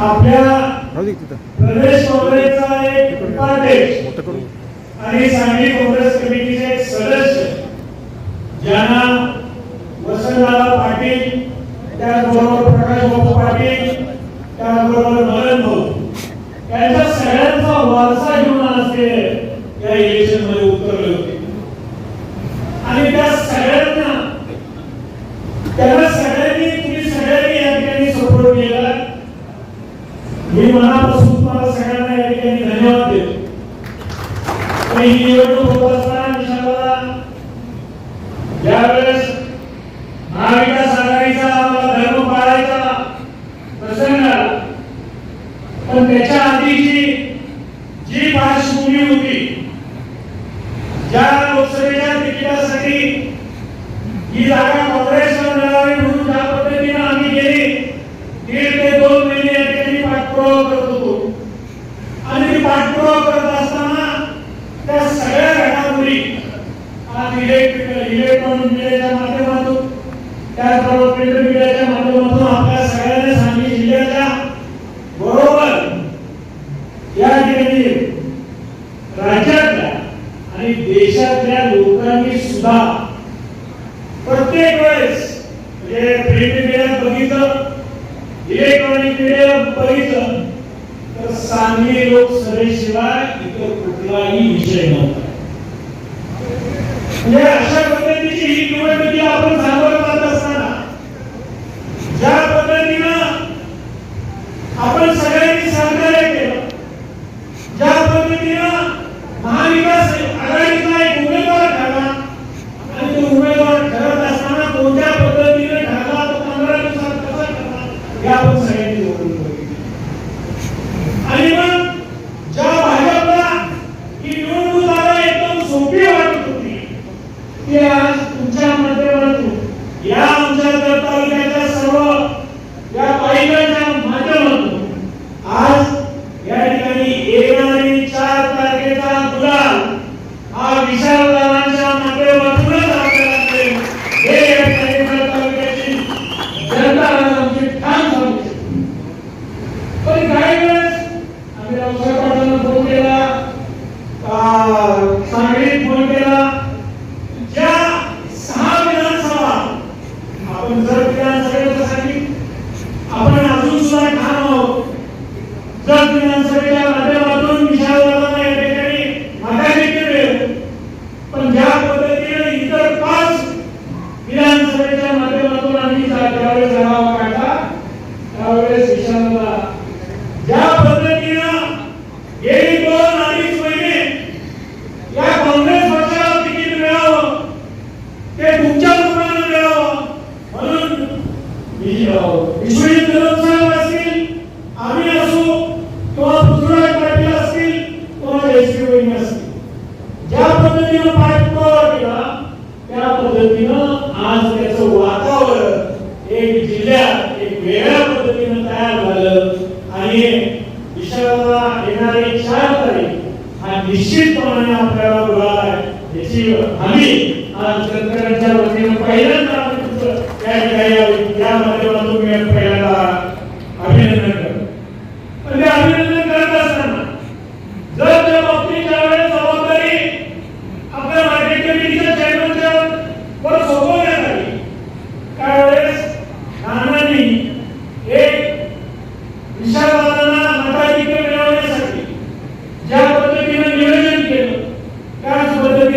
आपल्या राहू दे तिथं. प्रदेश काँग्रेसचा एक उपाध्यक्ष आणि सांगली काँग्रेस कमिटीचे एक सदस्य ज्यांना वसंतदादा पाटील त्याचबरोबर प्रकाश बाबू पाटील त्याचबरोबर मदन भाऊ यांच्या सगळ्यांचा वारसा घेऊन आज ते या इलेक्शनमध्ये उतरले होते आणि त्या सगळ्यांना त्यांना सगळ्यांनी तुम्ही सगळ्यांनी या ठिकाणी सपोर्ट केला मी मनापासून तुम्हाला सगळ्यांना या ठिकाणी धन्यवाद देतो. आणि ही निवडणूक होत असताना निशाला ज्यावेळेस महाविकास आघाडीचा आम्हाला धर्म पाळायचा प्रसंग पण त्याच्या आधीची जी पार्श्वभूमी होती ज्या लोकसभेच्या तिकिटासाठी ही जागा काँग्रेसला मिळावी म्हणून ज्या पद्धतीने आम्ही गेली दीड ते दोन महिने या ठिकाणी पाठपुरावा करत होतो आणि ती पाठपुरावा करत असताना त्या सगळ्या घडामोडी आज इलेक्ट्रॉनिक मीडियाच्या माध्यमातून त्याचबरोबर प्रिंट मीडियाच्या माध्यमातून आपल्या सगळ्यांना सांगली जिल्ह्याच्या बरोबर या ठिकाणी राज्यातल्या आणि देशातल्या लोकांनी सुद्धा प्रत्येक वेळेस म्हणजे प्रिंट मीडिया बघितलं इलेक्ट्रॉनिक मीडिया बघितलं तर सांगली लोकसभेशिवाय इतर कुठलाही विषय नव्हता. म्हणजे अशा पद्धतीची ही निवडणुकी आपण सामोरं जात असताना ज्या पद्धतीनं आपण सगळ्यांनी सहकार्य केलं ज्या पद्धतीनं महाविकास आघाडीचा एक उमेदवार ठरला आणि तो उमेदवार ठरत असताना कोणत्या पद्धतीने ठरला तो पंधरा दिवसात कसा ठरला हे आपण सगळ्यांनी बघून बघितलं आणि मग ज्या भाजपला ही निवडणूक आता एकदम सोपी वाटत होती ती आज तुमच्या माध्यमातून या आमच्या जत तालुक्याच्या सर्व या पायऱ्यांच्या माध्यमातून आज या ठिकाणी येणारी चार तारखेचा गुलाल हा माध्यमातूनच हे या ठिकाणी तालुक्याची जनता आमची ठाम पण काही वेळेस आम्ही know,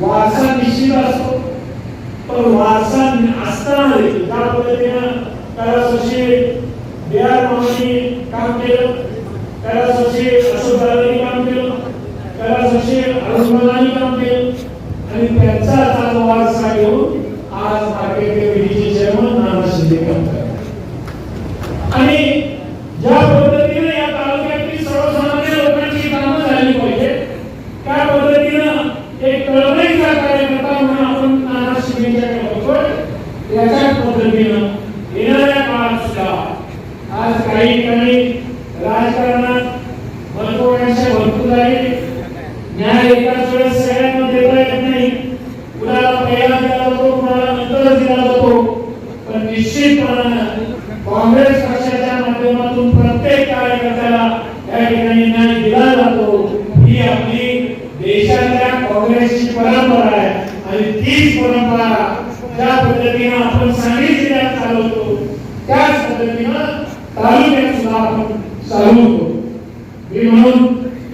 वारसा निश्चित असतो. पण वारसा असताना देखील ज्या पद्धतीनं कैलासवासी बी बिहार मामांनी काम केलं. कैलासवासी अशोक दादांनी काम केलं. कैलासवासी अरुण काम केलं. आणि त्यांचा आता जो वारसा घेऊन आज मार्केट कमिटीचे चेअरमन नाना शिंदे काम करतात आणि ज्या पद्धतीने या तालुक्यातील सर्वसामान्य लोकांची कामं झाली पाहिजे त्या पद्धतीनं एक कळवळीचा कार्यकर्ता म्हणून आपण नाना शिंदेच्याकडे बघतोय याच्याच पद्धतीनं येणाऱ्या काळात सुद्धा आज काही ठिकाणी राजकारणात महत्वाकांक्षा भरपूर आहे. न्याय एकाच वेळेस सगळ्यांना देता येत नाही. कुणाला पहिला दिला जातो कुणाला नंतर दिला जातो. पण निश्चितपणानं काँग्रेस पक्षाच्या माध्यमातून प्रत्येक कार्यकर्त्याला या ठिकाणी न्याय दिला जातो. ही आपली देशातल्या काँग्रेसची परंपरा आहे. आणि तीच परंपरा ज्या पद्धतीनं आपण सांगितलेल्या चालवतो त्याच पद्धतीनं तालुक्यात सुद्धा आपण चालवतो मी म्हणून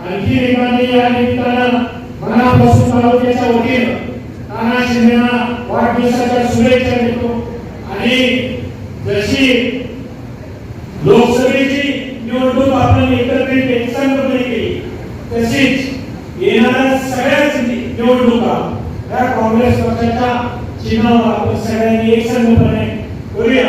आणखी एकाने या निमित्तानं मनापासून तालुक्याच्या वतीनं नाना शिंदेना वाढदिवसाच्या शुभेच्छा देतो. आणि जशी लोकसभेची निवडणूक आपण एकत्रित एकसंघपणे केली तशीच येणाऱ्या सगळ्याच निवडणुका या काँग्रेस पक्षाच्या चिन्हावर आपण सगळ्यांनी एकसंघपणे करूया.